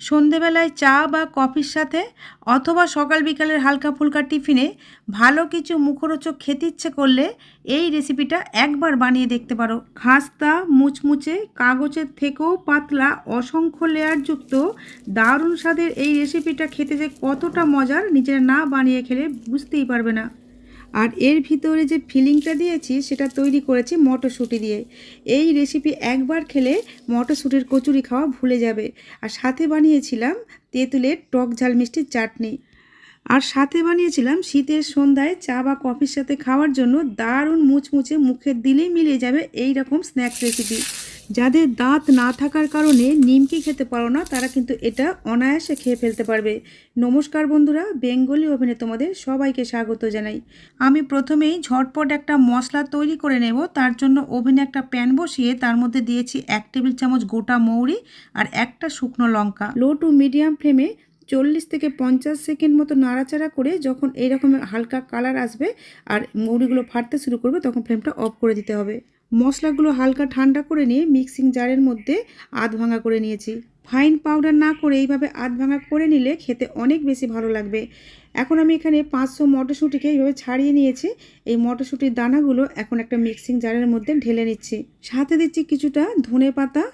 সন্ধেবেলায় চা বা কফির সাথে অথবা সকাল বিকালের হালকা ফুলকা টিফিনে ভালো কিছু মুখরোচক খেতে ইচ্ছে করলে এই রেসিপিটা একবার বানিয়ে দেখতে পারো। খাস্তা, মুচমুচে, কাগজের থেকেও পাতলা, অসংখ্য লেয়ারযুক্ত দারুণ স্বাদের এই রেসিপিটা খেতে যে কতটা মজার নিজেরা না বানিয়ে খেলে বুঝতেই পারবে না। আর এর ভিতরে যে ফিলিংটা দিয়েছি, সেটা তৈরি করেছি মটরশুঁটি দিয়ে। এই রেসিপি একবার খেলে মটরশুঁটির কচুরি খাওয়া ভুলে যাবে। আর সাথে বানিয়েছিলাম তেঁতুলের টক ঝাল মিষ্টির চাটনি। আর সাথে বানিয়েছিলাম শীতের সন্ধ্যায় চা বা কফির সাথে খাওয়ার জন্য দারুণ মুচমুচে মুখে দিলেই মিলিয়ে যাবে এই রকম স্ন্যাক্স রেসিপি যাদের দাঁত না থাকার কারণে নিমকি খেতে পারো না, তারা কিন্তু এটা অনায়াসে খেয়ে ফেলতে পারবে। নমস্কার বন্ধুরা, বেঙ্গলি ওভেনে তোমাদের সবাইকে স্বাগত জানাই। আমি প্রথমেই ঝটপট একটা মশলা তৈরি করে নেব। তার জন্য ওভেনে একটা প্যান বসিয়ে তার মধ্যে দিয়েছি এক টেবিল চামচ গোটা মৌরি আর একটা শুকনো লঙ্কা। লো টু মিডিয়াম ফ্লেমে চল্লিশ থেকে পঞ্চাশ সেকেন্ড মতো নাড়াচাড়া করে যখন এইরকম হালকা কালার আসবে আর মৌরিগুলো ফাটতে শুরু করবে, তখন ফ্লেমটা অফ করে দিতে হবে। মশলাগুলো হালকা ঠান্ডা করে নিয়ে মিক্সিং জারের মধ্যে আধ ভাঙা করে নিয়েছি। ফাইন পাউডার না করে এইভাবে আধ ভাঙা করে নিলে খেতে অনেক বেশি ভালো লাগবে। এখন আমি এখানে পাঁচশো মটরশুঁটিকে এইভাবে ছাড়িয়ে নিয়েছি। এই মটরশুঁটির দানাগুলো এখন একটা মিক্সিং জারের মধ্যে ঢেলে নিচ্ছি। সাথে দিচ্ছি কিছুটা ধনে পাতা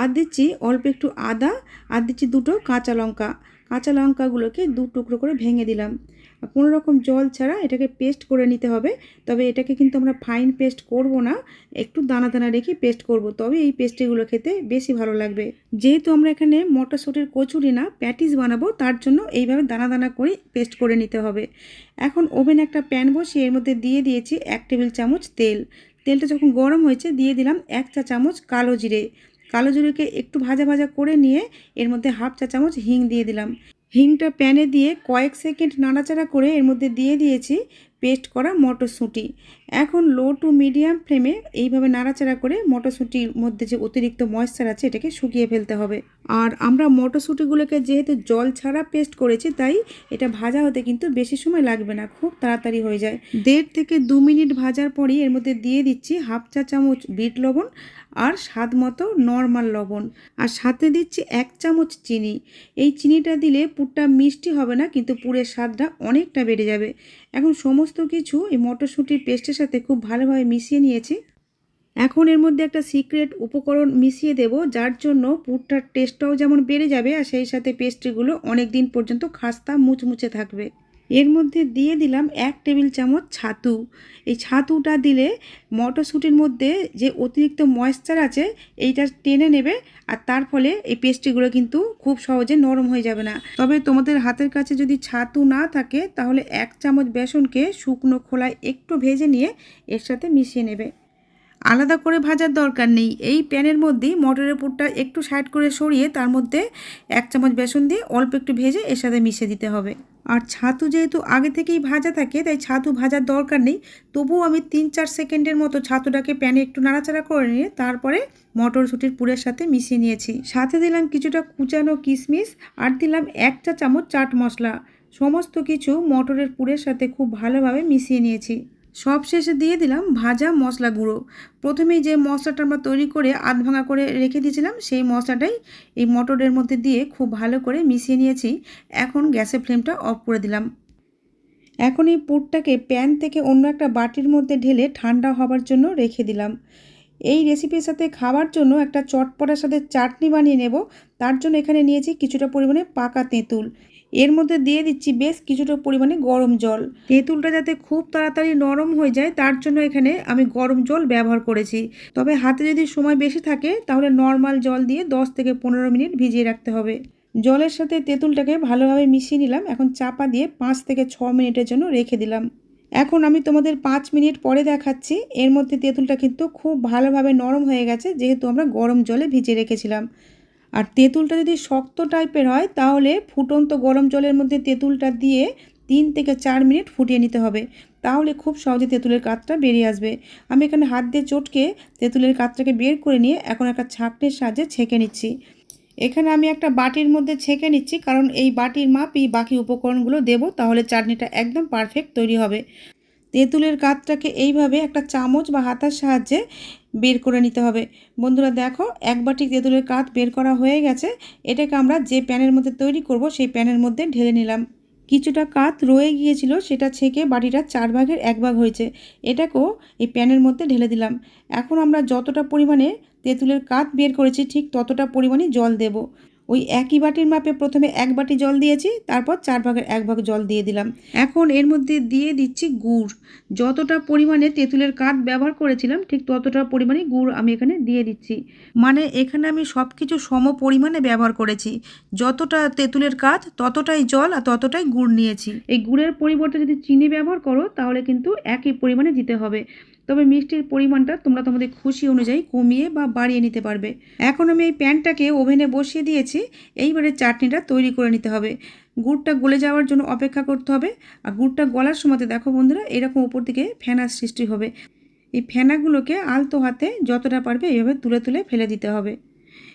আর দিচ্ছি অল্প একটু আদা আর দিচ্ছি দুটো কাঁচা লঙ্কা। কাঁচা লঙ্কাগুলোকে দু টুকরো করে ভেঙে দিলাম। কোনো রকম জল ছাড়া এটাকে পেস্ট করে নিতে হবে। তবে এটাকে কিন্তু আমরা ফাইন পেস্ট করব না, একটু দানা দানা রেখে পেস্ট করব। তবে এই পেস্ট্রিগুলো খেতে বেশি ভালো লাগবে। যেহেতু আমরা এখানে মটরশুঁটির কচুরি না, প্যাটিস বানাবো, তার জন্য এইভাবে দানা দানা করে পেস্ট করে নিতে হবে। এখন ওভেন একটা প্যান বসিয়ে এর মধ্যে দিয়ে দিয়েছি এক টেবিল চামচ তেল। তেলটা যখন গরম হয়েছে, দিয়ে দিলাম এক চা চামচ কালো জিরে। কালো জিরেকে একটু ভাজা ভাজা করে নিয়ে এর মধ্যে হাফ চা চামচ হিং দিয়ে দিলাম। হিংটা প্যানে দিয়ে কয়েক সেকেন্ড নাড়াচাড়া করে এর মধ্যে দিয়ে দিয়েছি পেস্ট করা মটরশুঁটি। এখন লো টু মিডিয়াম ফ্লেমে এইভাবে নাড়াচাড়া করে মটরশুঁটির মধ্যে যে অতিরিক্ত ময়েশ্চার আছে এটাকে শুকিয়ে ফেলতে হবে। আর আমরা মটরশুঁটিগুলোকে যেহেতু জল ছাড়া পেস্ট করেছি, তাই এটা ভাজা হতে কিন্তু বেশি সময় লাগবে না, খুব তাড়াতাড়ি হয়ে যায়। দেড় থেকে দু মিনিট ভাজার পরই এর মধ্যে দিয়ে দিচ্ছি হাফ চা চামচ বিট লবণ আর স্বাদ মতো নর্মাল লবণ। আর সাথে দিচ্ছি এক চামচ চিনি। এই চিনিটা দিলে পুরটা মিষ্টি হবে না, কিন্তু পুরের স্বাদটা অনেকটা বেড়ে যাবে। এখন সমস্ত কিছু এই মটরশুঁটির পেস্টের সাথে খুব ভালোভাবে মিশিয়ে নিয়েছি। এখন এর মধ্যে একটা সিক্রেট উপকরণ মিশিয়ে দেব, যার জন্য পুরটার টেস্টটাও যেমন বেড়ে যাবে, আর সেই সাথে পেস্ট্রিগুলো অনেক দিন পর্যন্ত খাস্তা মুচমুচে থাকবে। এর মধ্যে দিয়ে দিলাম এক টেবিল চামচ ছাতু। এই ছাতুটা দিলে মটরশুঁটির মধ্যে যে অতিরিক্ত ময়েশ্চার আছে, এইটা টেনে নেবে আর তার ফলে এই পেস্ট্রিগুলো কিন্তু খুব সহজে নরম হয়ে যাবে না। তবে তোমাদের হাতের কাছে যদি ছাতু না থাকে, তাহলে এক চামচ বেসনকে শুকনো খোলায় একটু ভেজে নিয়ে এর সাথে মিশিয়ে নেবে। আলাদা করে ভাজার দরকার নেই। এই প্যানের মধ্যেই মটরের পুরটা একটু সাইড করে সরিয়ে তার মধ্যে এক চামচ বেসন দিয়ে অল্প একটু ভেজে এর সাথে মিশিয়ে দিতে হবে। আর ছাতু যেহেতু আগে থেকেই ভাজা থাকে, তাই ছাতু ভাজার দরকার নেই। তবুও আমি তিন চার সেকেন্ডের মতো ছাতুটাকে প্যানে একটু নাড়াচাড়া করে নিয়ে তারপরে মটরশুঁটির পুরের সাথে মিশিয়ে নিয়েছি। সাথে দিলাম কিছুটা কুচানো কিশমিশ আর দিলাম এক চা চামচ চাট মশলা। সমস্ত কিছু মটরের পুরের সাথে খুব ভালোভাবে মিশিয়ে নিয়েছি। সব শেষে দিয়ে দিলাম ভাজা মশলা গুঁড়ো। প্রথমেই যে মশলাটা আমরা তৈরি করে আধ ভাঙা করে রেখে দিয়েছিলাম, সেই মশলাটাই এই মটরের মধ্যে দিয়ে খুব ভালো করে মিশিয়ে নিয়েছি। এখন গ্যাসের ফ্লেমটা অফ করে দিলাম। এখন এই পুরটাকে প্যান থেকে অন্য একটা বাটির মধ্যে ঢেলে ঠান্ডা হবার জন্য রেখে দিলাম। এই রেসিপির সাথে খাওয়ার জন্য একটা চটপটার সাথে চাটনি বানিয়ে নেব। তার জন্য এখানে নিয়েছি কিছুটা পরিমাণে পাকা তেঁতুল। এর মধ্যে দিয়ে দিচ্ছি বেশ কিছুটা পরিমাণে গরম জল। তেঁতুলটা যাতে খুব তাড়াতাড়ি নরম হয়ে যায়, তার জন্য এখানে আমি গরম জল ব্যবহার করেছি। তবে হাতে যদি সময় বেশি থাকে, তাহলে নর্মাল জল দিয়ে 10 থেকে পনেরো মিনিট ভিজিয়ে রাখতে হবে। জলের সাথে তেঁতুলটাকে ভালোভাবে মিশিয়ে নিলাম, এখন চাপা দিয়ে পাঁচ থেকে ছ মিনিটের জন্য রেখে দিলাম। এখন আমি তোমাদের পাঁচ মিনিট পরে দেখাচ্ছি, এর মধ্যে তেঁতুলটা কিন্তু খুব ভালোভাবে নরম হয়ে গেছে, যেহেতু আমরা গরম জলে ভিজিয়ে রেখেছিলাম। আর তেঁতুলটা যদি শক্ত টাইপের হয়, তাহলে ফুটন্ত গরম জলের মধ্যে তেঁতুলটা দিয়ে তিন থেকে চার মিনিট ফুটিয়ে নিতে হবে। তাহলে খুব সহজে তেঁতুলের কাতটা বেরিয়ে আসবে। আমি এখানে হাত দিয়ে চটকে তেঁতুলের কাতটাকে বের করে নিয়ে এখন একটা ছাঁকনির সাহায্যে ছেঁকে নিচ্ছি। এখানে আমি একটা বাটির মধ্যে ছেঁকে নিচ্ছি, কারণ এই বাটির মাপই বাকি উপকরণগুলো দেব, তাহলে চাটনিটা একদম পারফেক্ট তৈরি হবে। তেঁতুলের কাতটাকে এইভাবে একটা চামচ বা হাতার সাহায্যে বের করে নিতে হবে। বন্ধুরা দেখো, এক বাটি তেঁতুলের কাত বের করা হয়ে গেছে। এটাকে আমরা যে প্যানের মধ্যে তৈরি করব, সেই প্যানের মধ্যে ঢেলে নিলাম। কিছুটা কাত রয়ে গিয়েছিল, সেটা ছেঁকে বাটিটা চার ভাগের এক ভাগ হয়েছে। এটাকেও এই প্যানের মধ্যে ঢেলে দিলাম। এখন আমরা যতটা পরিমাণে তেঁতুলের কাত বের করেছি, ঠিক ততটা পরিমাণে জল দেব। ওই একই বাটির মাপে প্রথমে এক বাটি জল দিয়েছি, তারপর চার ভাগের এক ভাগ জল দিয়ে দিলাম। এখন এর মধ্যে দিয়ে দিচ্ছি গুড়। যতটা পরিমাণে তেঁতুলের কাঠ ব্যবহার করেছিলাম, ঠিক ততটা পরিমাণে গুড় আমি এখানে দিয়ে দিচ্ছি। মানে এখানে আমি সব কিছু সম পরিমাণে ব্যবহার করেছি। যতটা তেঁতুলের কাঠ, ততটাই জল আর ততটাই গুড় নিয়েছি। এই গুড়ের পরিবর্তে যদি চিনি ব্যবহার করো, তাহলে কিন্তু একই পরিমাণে দিতে হবে। তবে মিষ্টির পরিমাণটা তোমরা তোমাদের খুশি অনুযায়ী কমিয়ে বা বাড়িয়ে নিতে পারবে। এখন আমি এই প্যানটাকে ওভেনে বসিয়ে দিয়েছি। এইবারে চাটনিটা তৈরি করে নিতে হবে। গুড়টা গলে যাওয়ার জন্য অপেক্ষা করতে হবে। আর গুড়টা গলার সময় দেখো বন্ধুরা, এরকম উপর দিকে ফেনার সৃষ্টি হবে। এই ফেনাগুলোকে আলতো হাতে যতটা পারবে এইভাবে তুলে তুলে ফেলে দিতে হবে।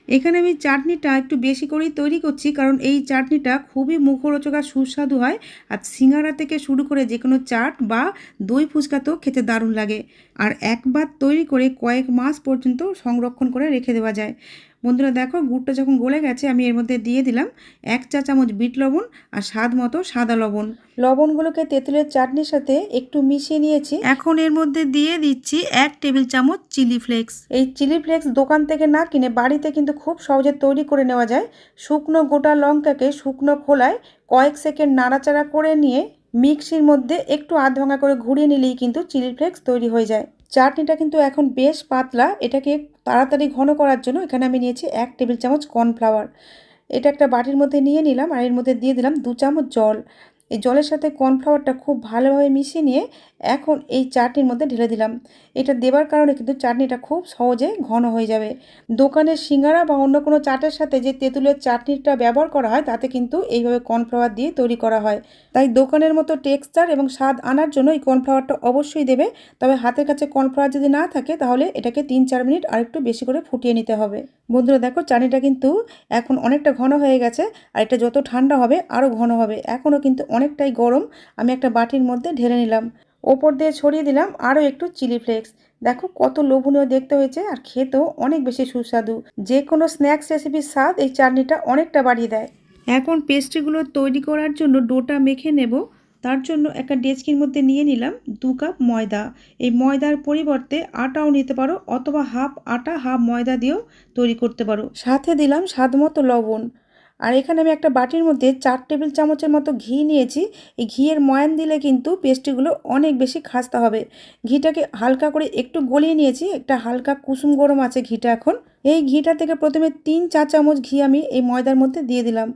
এখানে আমি চাটনিটা একটু বেশি করেই তৈরি করছি, কারণ এই চাটনিটা খুবই মুখরোচক আর সুস্বাদু হয়। আর সিঙ্গারা থেকে শুরু করে যে কোনো চাট বা দই ফুচকাতেও খেতে দারুণ লাগে। আর একবার তৈরি করে কয়েক মাস পর্যন্ত সংরক্ষণ করে রেখে দেওয়া যায়। বন্ধুরা দেখো গুড়টা যখন গলে গেছে আমি এর মধ্যে দিয়ে দিলাম এক চা চামচ বিট লবণ আর স্বাদ মতো সাদা লবণ। লবণগুলোকে তেঁতুলের চাটনির সাথে একটু মিশিয়ে নিয়েছি। এখন এর মধ্যে দিয়ে দিচ্ছি এক টেবিল চামচ চিলি ফ্লেক্স। এই চিলি ফ্লেক্স দোকান থেকে না কিনে বাড়িতে কিন্তু খুব সহজে তৈরি করে নেওয়া যায়। শুকনো গোটা লঙ্কাকে শুকনো খোলায় কয়েক সেকেন্ড নাড়াচাড়া করে নিয়ে মিক্সির মধ্যে একটু আধ ভাঙা করে ঘুরিয়ে নিলেই কিন্তু চিলি ফ্লেক্স তৈরি হয়ে যায়। চাটনিটা কিন্তু এখন বেশ পাতলা। এটাকে তাড়াতাড়ি ঘন করার জন্য এখানে আমি নিয়েছি এক টেবিল চামচ কর্নফ্লাওয়ার। এটা একটা বাটির মধ্যে নিয়ে নিলাম আর এর মধ্যে দিয়ে দিলাম দু চামচ জল। এই জলের সাথে কর্নফ্লাওয়ারটা খুব ভালোভাবে মিশিয়ে নিয়ে এখন এই চাটনির মধ্যে ঢেলে দিলাম। এটা দেবার কারণে কিন্তু চাটনিটা খুব সহজে ঘন হয়ে যাবে। দোকানের সিঙ্গারা বা অন্য কোনো চাটের সাথে যে তেঁতুলের চাটনিটা ব্যবহার করা হয়, তাতে কিন্তু এইভাবে কর্নফ্লাওয়ার দিয়ে তৈরি করা হয়। তাই দোকানের মতো টেক্সচার এবং স্বাদ আনার জন্য এই কর্নফ্লাওয়ারটা অবশ্যই দেবে। তবে হাতের কাছে কর্নফ্লাওয়ার যদি না থাকে, তাহলে এটাকে তিন চার মিনিট আরেকটু বেশি করে ফুটিয়ে নিতে হবে। বন্ধুরা, দেখো চাটনিটা কিন্তু এখন অনেকটা ঘন হয়ে গেছে। আর এটা যত ঠান্ডা হবে আরও ঘন হবে। এখনও কিন্তু অনেকটাই গরম। আমি একটা বাটির মধ্যে ঢেলে নিলাম। ওপর দিয়ে ছড়িয়ে দিলাম আরও একটু চিলি ফ্লেক্স। দেখো কত লোভনীয় দেখতে হয়েছে আর খেতেও অনেক বেশি সুস্বাদু। যে কোনো স্ন্যাক্স রেসিপির স্বাদ এই চাটনিটা অনেকটা বাড়িয়ে দেয়। এখন পেস্ট্রিগুলো তৈরি করার জন্য ডোটা মেখে নেব। তার জন্য একটা ডেচকির মধ্যে নিয়ে নিলাম দু কাপ ময়দা। এই ময়দার পরিবর্তে আটাও নিতে পারো অথবা হাফ আটা, হাফ ময়দা দিয়েও তৈরি করতে পারো। সাথে দিলাম স্বাদ মতো লবণ। আর এখানে আমি একটা বাটির মধ্যে চার টেবিল চামচের মতো ঘি নিয়েছি। এই ঘিয়ের ময়ান দিলে কিন্তু পেস্ট্রিগুলো অনেক বেশি খাস্তা হবে। ঘিটাকে হালকা করে একটু গলিয়ে নিয়েছি। একটা হালকা কুসুম গরম আছে ঘিটা এখন। এই ঘিটা থেকে প্রথমে তিন চা চামচ ঘি আমি এই ময়দার মধ্যে দিয়ে দিলাম।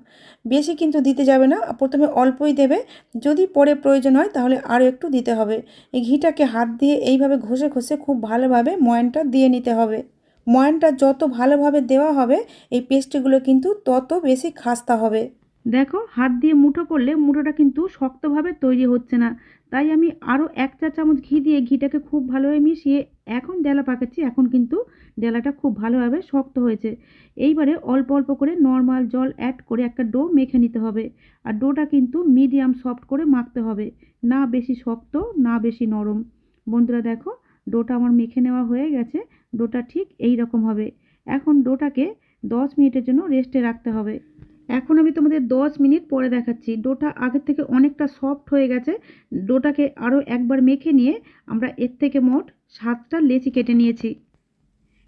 বেশি কিন্তু দিতে যাবে না। প্রথমে অল্পই দেবে। যদি পরে প্রয়োজন হয় তাহলে আরও একটু দিতে হবে। এই ঘিটাকে হাত দিয়ে এইভাবে ঘষে ঘষে খুব ভালোভাবে ময়ানটা দিয়ে নিতে হবে। ময়ানটা যত ভালোভাবে দেওয়া হবে, এই পেস্ট্রিগুলো কিন্তু তত বেশি খাস্তা হবে। দেখো, হাত দিয়ে মুঠো করলে মুঠোটা কিন্তু শক্তভাবে তৈরি হচ্ছে না। তাই আমি আরও এক চা চামচ ঘি দিয়ে ঘিটাকে খুব ভালোভাবে মিশিয়ে এখন ডেলা পাকাচ্ছি। এখন কিন্তু ডেলাটা খুব ভালোভাবে শক্ত হয়েছে। এইবারে অল্প অল্প করে নর্মাল জল অ্যাড করে একটা ডো মেখে নিতে হবে। আর ডোটা কিন্তু মিডিয়াম সফট করে মাখতে হবে। না বেশি শক্ত, না বেশি নরম। বন্ধুরা দেখো ডোটা আমার মেখে নেওয়া হয়ে গেছে। ডোটা ঠিক এই রকম হবে। এখন ডোটাকে দশ মিনিটের জন্য রেস্টে রাখতে হবে। এখন আমি তোমাদের দশ মিনিট পরে দেখাচ্ছি। ডোটা আগের থেকে অনেকটা সফট হয়ে গেছে। ডোটাকে আরও একবার মেখে নিয়ে আমরা এর থেকে মোট সাতটা লেচি কেটে নিয়েছি।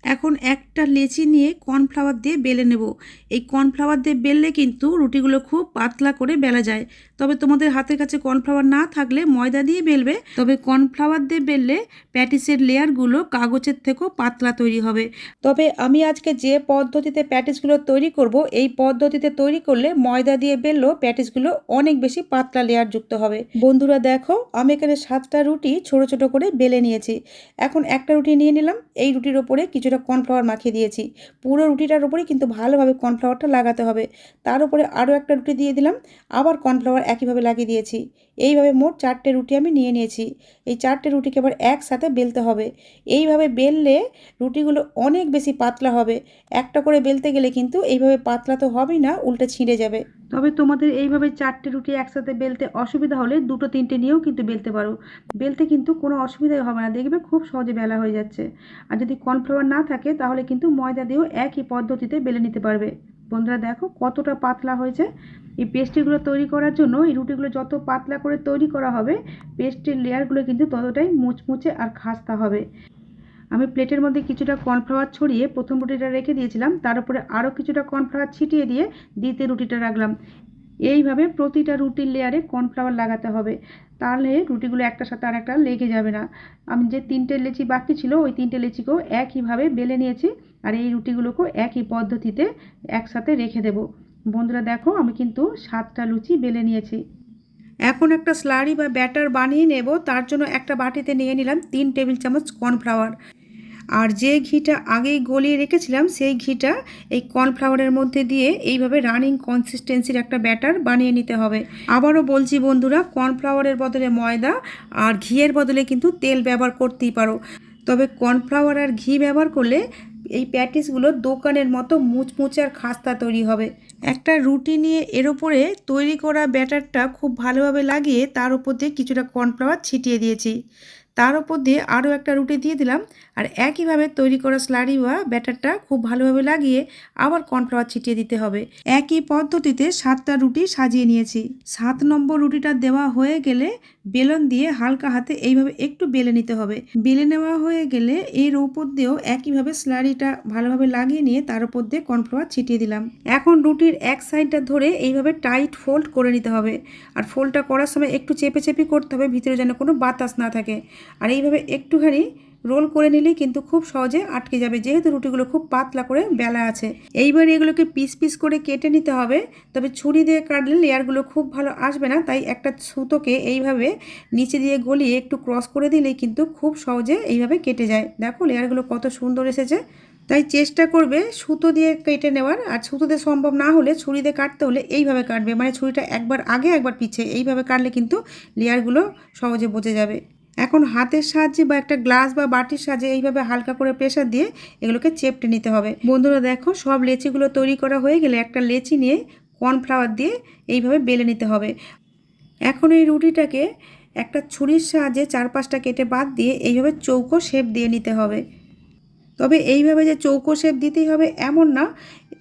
এখন একটা লেচি নিয়ে কর্নফ্লাওয়ার দিয়ে বেলে নেব। এই কর্নফ্লাওয়ার দিয়ে বেললে কিন্তু রুটিগুলো খুব পাতলা করে বেলা যায়। তবে তোমাদের হাতের কাছে কর্নফ্লাওয়ার না থাকলে ময়দা দিয়ে বেলবে। তবে কর্নফ্লাওয়ার দিয়ে বেললে প্যাটিসের লেয়ারগুলো কাগজের থেকেও পাতলা তৈরি হবে। তবে আমি আজকে যে পদ্ধতিতে প্যাটিসগুলো তৈরি করব, এই পদ্ধতিতে তৈরি করলে ময়দা দিয়ে বেললেও প্যাটিসগুলো অনেক বেশি পাতলা লেয়ার যুক্ত হবে। বন্ধুরা দেখো, আমি এখানে সাতটা রুটি ছোট ছোট করে বেলে নিয়েছি। এখন একটা রুটি নিয়ে নিলাম, এই রুটির ওপরে কিছুটা কর্নফ্লাওয়ার মাখিয়ে দিয়েছি। পুরো রুটিটার উপরে কিন্তু ভালোভাবে কর্নফ্লাওয়ারটা লাগাতে হবে। তার উপরে আরও একটা রুটি দিয়ে দিলাম, আবার কর্নফ্লাওয়ার একইভাবে লাগিয়ে দিয়েছি। এইভাবে মোট চারটে রুটি আমি নিয়ে নিয়েছি। এই চারটে রুটিকে আবার একসাথে বেলতে হবে। এইভাবে বেললে রুটিগুলো অনেক বেশি পাতলা হবে। একটা করে বেলতে গেলে কিন্তু এইভাবে পাতলা তো হবেই না, উল্টে ছিঁড়ে যাবে। তবে তোমাদের এইভাবে চারটে রুটি একসাথে বেলতে অসুবিধা হলে দুটো তিনটে নিয়েও কিন্তু বেলতে পারো। বেলতে কিন্তু কোনো অসুবিধাই হবে না। দেখবে খুব সহজে বেলা হয়ে যাচ্ছে। আর যদি কর্নফ্লাওয়ার না থাকে তাহলে কিন্তু ময়দা দিয়েও একই পদ্ধতিতে বেলে নিতে পারবে। বন্ধুরা দেখো কতটা পাতলা হয়েছে। এই পেস্ট্রিগুলো তৈরি করার জন্য এই রুটিগুলো যত পাতলা করে তৈরি করা হবে পেস্ট্রির লেয়ারগুলো কিন্তু ততটাই মুচমুচে আর খাস্তা হবে। আমি প্লেটের মধ্যে কিছুটা কর্নফ্লাওয়ার ছড়িয়ে প্রথম রুটিটা রেখে দিয়েছিলাম, তার উপরে আরও কিছুটা কর্নফ্লাওয়ার ছিটিয়ে দিয়ে দ্বিতীয় রুটিটা রাখলাম। এইভাবে প্রতিটা রুটির লেয়ারে কর্নফ্লাওয়ার লাগাতে হবে, তাহলে রুটিগুলো একটার সাথে আর একটা লেগে যাবে না। আমি যে তিনটে লেচি বাকি ছিল, ওই তিনটে লেচিকেও একইভাবে বেলে নিয়েছি, আর এই রুটিগুলোকেও একই পদ্ধতিতে একসাথে রেখে দেব। বন্ধুরা দেখো, আমি কিন্তু সাতটা লুচি বেলে নিয়েছি। এখন একটা স্লারি বা ব্যাটার বানিয়ে নেব, তার জন্য একটা বাটিতে নিয়ে নিলাম তিন টেবিল চামচ কর্নফ্লাওয়ার। আর যে ঘিটা আগেই গলিয়ে রেখেছিলাম, সেই ঘিটা এই কর্নফ্লাওয়ারের মধ্যে দিয়ে এইভাবে রানিং কনসিস্টেন্সির একটা ব্যাটার বানিয়ে নিতে হবে। আবারও বলছি বন্ধুরা, কর্নফ্লাওয়ারের বদলে ময়দা আর ঘিয়ের বদলে কিন্তু তেল ব্যবহার করতেই পারো। তবে কর্নফ্লাওয়ার আর ঘি ব্যবহার করলে এই প্যাটিসগুলো দোকানের মতো মুচমুচে আর খাস্তা তৈরি হবে। একটা রুটি নিয়ে এর উপরে তৈরি করা ব্যাটারটা খুব ভালোভাবে লাগিয়ে তার উপর দিয়ে কিছুটা কর্নফ্লাওয়ার ছিটিয়ে দিয়েছি। তার উপর দিয়ে আরও একটা রুটি দিয়ে দিলাম। আর একইভাবে তৈরি করা স্লারি বা ব্যাটারটা খুব ভালোভাবে লাগিয়ে আবার কর্নফ্লাওয়ার ছিটিয়ে দিতে হবে। একই পদ্ধতিতে সাতটা রুটি সাজিয়ে নিয়েছি। সাত নম্বর রুটিটা দেওয়া হয়ে গেলে বেলন দিয়ে হালকা হাতে এইভাবে একটু বেলে নিতে হবে। বেলে নেওয়া হয়ে গেলে এর উপর দিয়েও একইভাবে স্লারিটা ভালোভাবে লাগিয়ে নিয়ে তার উপর দিয়ে কর্নফ্লাওয়ার ছিটিয়ে দিলাম। এখন রুটির এক সাইডটা ধরে এইভাবে টাইট ফোল্ড করে নিতে হবে। আর ফোল্ডটা করার সময় একটু চেপে চেপে করতে হবে, ভিতরে যেন কোনো বাতাস না থাকে। আর এইভাবে একটুখানি রোল করে নিলেই কিন্তু খুব সহজে আটকে যাবে। যেহেতু রুটিগুলো খুব পাতলা করে বেলা আছে। এইবার এগুলোকে পিস পিস করে কেটে নিতে হবে। তবে ছুরি দিয়ে কাটলে লেয়ারগুলো খুব ভালো আসবে না। তাই একটা সুতোকে এইভাবে নিচে দিয়ে গলিয়ে একটু ক্রস করে দিলেই কিন্তু খুব সহজে এইভাবে কেটে যায়। দেখো লেয়ারগুলো কত সুন্দর এসেছে। তাই চেষ্টা করবে সুতো দিয়ে কেটে নেওয়ার। আর সুতো দিয়ে সম্ভব না হলে ছুরি দিয়ে কাটতে হলে এইভাবে কাটবে। মানে ছুরিটা একবার আগে একবার পিছে। এইভাবে কাটলে কিন্তু লেয়ারগুলো সহজে বোঝে যাবে। এখন হাতের সাহায্যে বা একটা গ্লাস বা বাটির সাহায্যে এইভাবে হালকা করে প্রেশার দিয়ে এগুলোকে চেপটে নিতে হবে। বন্ধুরা দেখো, সব লেচিগুলো তৈরি করা হয়ে গেলে একটা লেচি নিয়ে কর্নফ্লাওয়ার দিয়ে এইভাবে বেলে নিতে হবে। এখন এই রুটিটাকে একটা ছুরির সাহায্যে চার পাঁচটা কেটে বাদ দিয়ে এইভাবে চৌকো শেপ দিয়ে নিতে হবে। তবে এইভাবে যে চৌকো শেপ দিতেই হবে এমন না।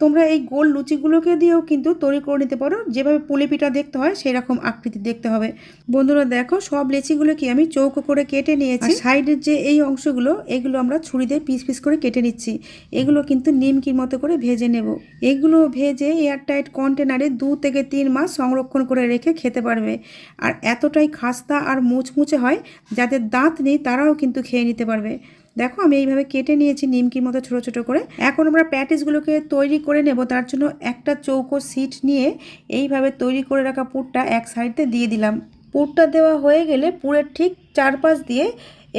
তোমরা এই গোল লুচিগুলোকে দিয়েও কিন্তু তৈরি করে নিতে পারো। যেভাবে পুলি পিঠা দেখতে হয় সেই রকম আকৃতি দেখতে হবে। বন্ধুরা দেখো, সব লেচিগুলোকে আমি চৌকো করে কেটে নিয়েছি। সাইডের যে এই অংশগুলো, এগুলো আমরা ছুরি দিয়ে পিস পিস করে কেটে নিচ্ছি। এগুলো কিন্তু নিমকির মতো করে ভেজে নেব। এগুলো ভেজে এয়ারটাইট কন্টেনারে দু থেকে তিন মাস সংরক্ষণ করে রেখে খেতে পারবে। আর এতটাই খাস্তা আর মুচমুচে হয় যাদের দাঁত নেই, তারাও কিন্তু খেয়ে নিতে পারবে। দেখো আমি এইভাবে কেটে নিয়েছি নিমকির মতো ছোট ছোট করে। এখন আমরা প্যাটিসগুলোকে তৈরি করে নেব। তার জন্য একটা চৌকো সিট নিয়ে এইভাবে তৈরি করে রাখা পুরটা এক সাইডে দিয়ে দিলাম। পুরটা দেওয়া হয়ে গেলে পুরের ঠিক চারপাশ দিয়ে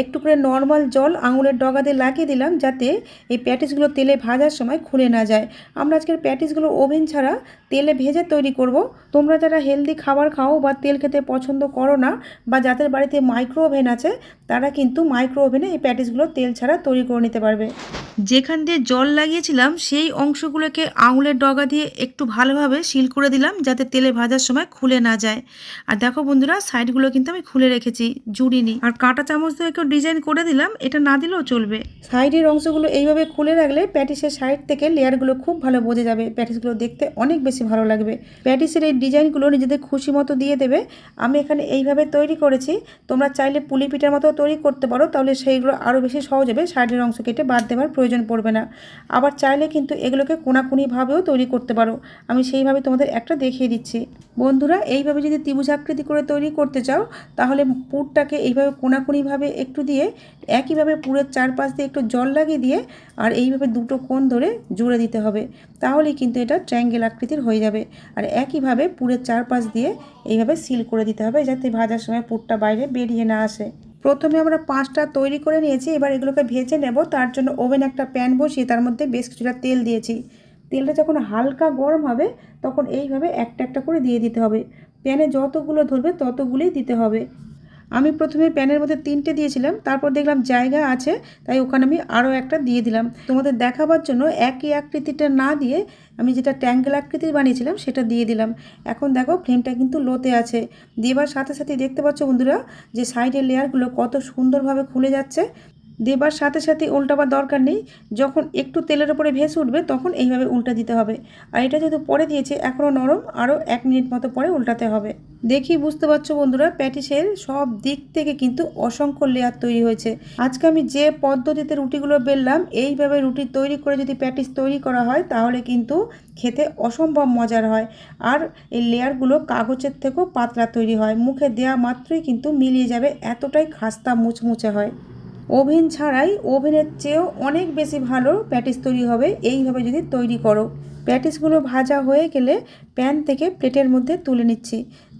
একটু করে নর্মাল জল আঙুলের ডগাতে লাগিয়ে দিলাম যাতে এই প্যাটিসগুলো তেলে ভাজার সময় খুলে না যায়। আমরা আজকের প্যাটিসগুলো ওভেন ছাড়া তেলে ভেজে তৈরি করব। তোমরা যারা হেলদি খাবার খাও বা তেল খেতে পছন্দ করো না বা যাদের বাড়িতে মাইক্রো ওভেন আছে, তারা কিন্তু মাইক্রো ওভেনে এই প্যাটিসগুলো তেল ছাড়া তৈরি করে নিতে পারবে। যেখান দিয়ে জল লাগিয়েছিলাম, সেই অংশগুলোকে আঙুলের ডগা দিয়ে একটু ভালোভাবে সিল করে দিলাম যাতে তেলে ভাজার সময় খুলে না যায়। আর দেখো বন্ধুরা, সাইডগুলো কিন্তু আমি খুলে রেখেছি, জুড়িনি। আর কাঁটা চামচ দিয়ে একটু ডিজাইন করে দিলাম, এটা না দিলেও চলবে। সাইডের অংশগুলো এইভাবে খুলে রাখলে প্যাটিসের সাইড থেকে লেয়ারগুলো খুব ভালো বোঝা যাবে, প্যাটিসগুলো দেখতে অনেক বেশি ভালো লাগবে। প্যাটিসের এই ডিজাইনগুলো নিজেদের খুশি মতো দিয়ে দেবে। আমি এখানে এইভাবে তৈরি করেছি, তোমরা চাইলে পুলি পিঠার মতো তৈরি করতে পারো, তাহলে সেইগুলো আরও বেশি সহজ হবে, সাইডের অংশ কেটে বাদ দেওয়ার প্রয়োজন পড়বে না। আবার চাইলে কিন্তু এগুলোকে কোনাকুনিভাবেও তৈরি করতে পারো। আমি সেইভাবে তোমাদের একটা দেখিয়ে দিচ্ছি। বন্ধুরা, এইভাবে যদি ত্রিভুজ আকৃতি করে তৈরি করতে চাও, তাহলে পুরটাকে এইভাবে কোনাকুনিভাবে একটু দিয়ে, একইভাবে পুরের চারপাশ দিয়ে একটু জল লাগিয়ে দিয়ে, আর এইভাবে দুটো কোণ ধরে জুড়ে দিতে হবে। তাহলে কিন্তু এটা ট্রায়াঙ্গেল আকৃতির হয়ে যাবে। আর একইভাবে পুরের চারপাশ দিয়ে এইভাবে সিল করে দিতে হবে যাতে ভাজার সময় পুরটা বাইরে বেরিয়ে না আসে। প্রথমে আমরা পাঁচটা তৈরি করে নিয়েছি, এবার এগুলোকে ভেজে নেব। তার জন্য ওভেন একটা প্যান বসিয়ে তার মধ্যে বেশ কিছুটা তেল দিয়েছি। তেলটা যখন হালকা গরম হবে, তখন এইভাবে একটা একটা করে দিয়ে দিতে হবে। প্যানে যতগুলো ধরবে ততগুলোই দিতে হবে। আমি প্রথমে প্যানের মধ্যে তিনটে দিয়েছিলাম, তারপর দেখলাম জায়গা আছে, তাই ওখানে আমি আরও একটা দিয়ে দিলাম। তোমাদের দেখাবার জন্য একই আকৃতিটা না দিয়ে আমি যেটা ট্যাঙ্গেল আকৃতির বানিয়েছিলাম সেটা দিয়ে দিলাম। এখন দেখো ফ্লেমটা কিন্তু লোতে আছে। দেবার সাথে সাথে দেখতে পাচ্ছ বন্ধুরা যে সাইডের লেয়ারগুলো কত সুন্দরভাবে খুলে যাচ্ছে। দেবার সাথে সাথে উল্টাবার দরকার নেই। যখন একটু তেলের উপরে ভেসে উঠবে, তখন এইভাবে উল্টা দিতে হবে। আর এটা যেহেতু পরে দিয়েছে, এখনও নরম, আরও এক মিনিট মতো পরে উল্টাতে হবে। দেখি বুঝতে পারছ বন্ধুরা, প্যাটিসের সব দিক থেকে কিন্তু অসংখ্য লেয়ার তৈরি হয়েছে। আজকে আমি যে পদ্ধতিতে রুটিগুলো বেললাম, এইভাবে রুটি তৈরি করে যদি প্যাটিস তৈরি করা হয়, তাহলে কিন্তু খেতে অসম্ভব মজার হয়। আর এই লেয়ারগুলো কাগজের থেকেও পাতলা তৈরি হয়, মুখে দেওয়া মাত্রই কিন্তু মিলিয়ে যাবে, এতটাই খাস্তা মুচমুচে হয়। ওভেন ছাড়াই ওভেনের চেয়েও অনেক বেশি ভালো প্যাটিস তৈরি হবে। এইভাবে যদি তৈরি করো। প্যাটিসগুলো ভাজা হয়ে গেলে প্যান থেকে প্লেটের মধ্যে তুলে নিচ্ছি।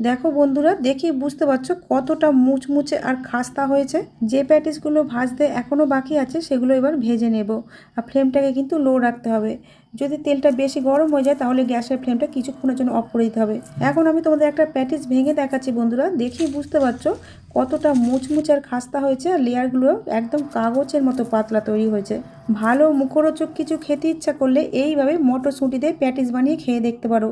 দেখো বন্ধুরা, দেখি বুঝতে পারছ কতটা মুচমুচে আর খাস্তা হয়েছে। যে প্যাটিসগুলো ভাজতে এখনও বাকি আছে, সেগুলো এবার ভেজে নেব আর ফ্লেমটাকে কিন্তু লো রাখতে হবে। যদি তেলটা বেশি গরম হয়ে যায়, তাহলে গ্যাসের ফ্লেমটা কিছুক্ষণের জন্য অফ করে দিতে হবে। এখন আমি তোমাদের একটা প্যাটিস ভেঙে দেখাচ্ছি বন্ধুরা দেখি বুঝতে পারছ কতটা মুচমুচে আর খাস্তা হয়েছে আর লেয়ারগুলো একদম কাগজের মতো পাতলা তৈরি হয়েছে। ভালো মুখরোচক কিছু খেতে ইচ্ছা করলে এইভাবে মটরশুঁটি দিয়ে প্যাটিস বানিয়ে খেয়ে দেখতে পারো।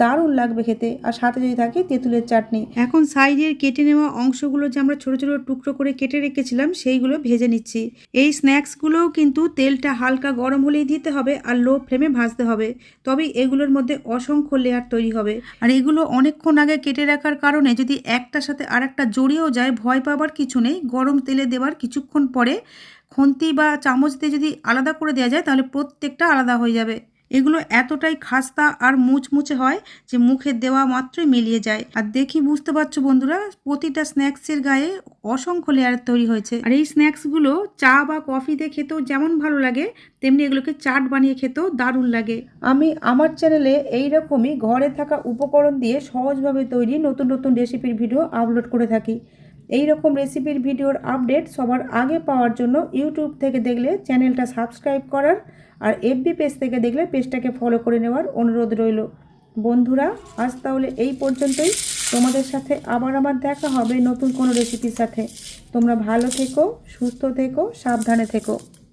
দারুণ লাগবে খেতে। আর সাথে যদি থাকে তেঁতুলের চাটনি। এখন সাইডের কেটে নেওয়া অংশগুলো যে আমরা ছোট ছোট টুকরো করে কেটে রেখেছিলাম, সেইগুলো ভেজে নিচ্ছি। এই স্ন্যাক্সগুলোও কিন্তু তেলটা হালকা গরম হলেই দিতে হবে আর লো ফ্লেমে ভাজতে হবে। তবেই এগুলোর মধ্যে অসংখ্য লেয়ার তৈরি হবে। আর এগুলো অনেকক্ষণ আগে কেটে রাখার কারণে যদি একটার সাথে আরেকটা জড়িয়েও যায়, ভয় পাবার কিছু নেই। গরম তেলে দেওয়ার কিছুক্ষণ পরে খুন্তি বা চামচ দিয়ে যদি আলাদা করে দেওয়া যায়, তাহলে প্রত্যেকটা আলাদা হয়ে যাবে। এগুলো এতটাই খাস্তা আর মুচমুচে হয় যে মুখে দেওয়া মাত্রই মিলিয়ে যায়। আর দেখি, বুঝতে পারছ বন্ধুরা, প্রতিটা স্ন্যাক্সের গায়ে অসংখ্য লেয়ার তৈরি হয়েছে। আর এই স্ন্যাক্সগুলো চা বা কফিতে খেতেও যেমন ভালো লাগে, তেমনি এগুলোকে চাট বানিয়ে খেতেও দারুণ লাগে। আমি আমার চ্যানেলে এই রকমই ঘরে থাকা উপকরণ দিয়ে সহজভাবে তৈরি নতুন নতুন রেসিপির ভিডিও আপলোড করে থাকি। এই রকম রেসিপির ভিডিওর আপডেট সবার আগে পাওয়ার জন্য ইউটিউব থেকে দেখলে চ্যানেলটা সাবস্ক্রাইব করার আর এফবি পেজ থেকে দেখলে পেজটাকে ফলো করে নেওয়ার অনুরোধ রইল। বন্ধুরা, আজ তাহলে এই পর্যন্তই। তোমাদের সাথে আবার আবার দেখা হবে নতুন কোনো রেসিপির সাথে। তোমরা ভালো থেকো, সুস্থ থেকো, সাবধানে থেকো।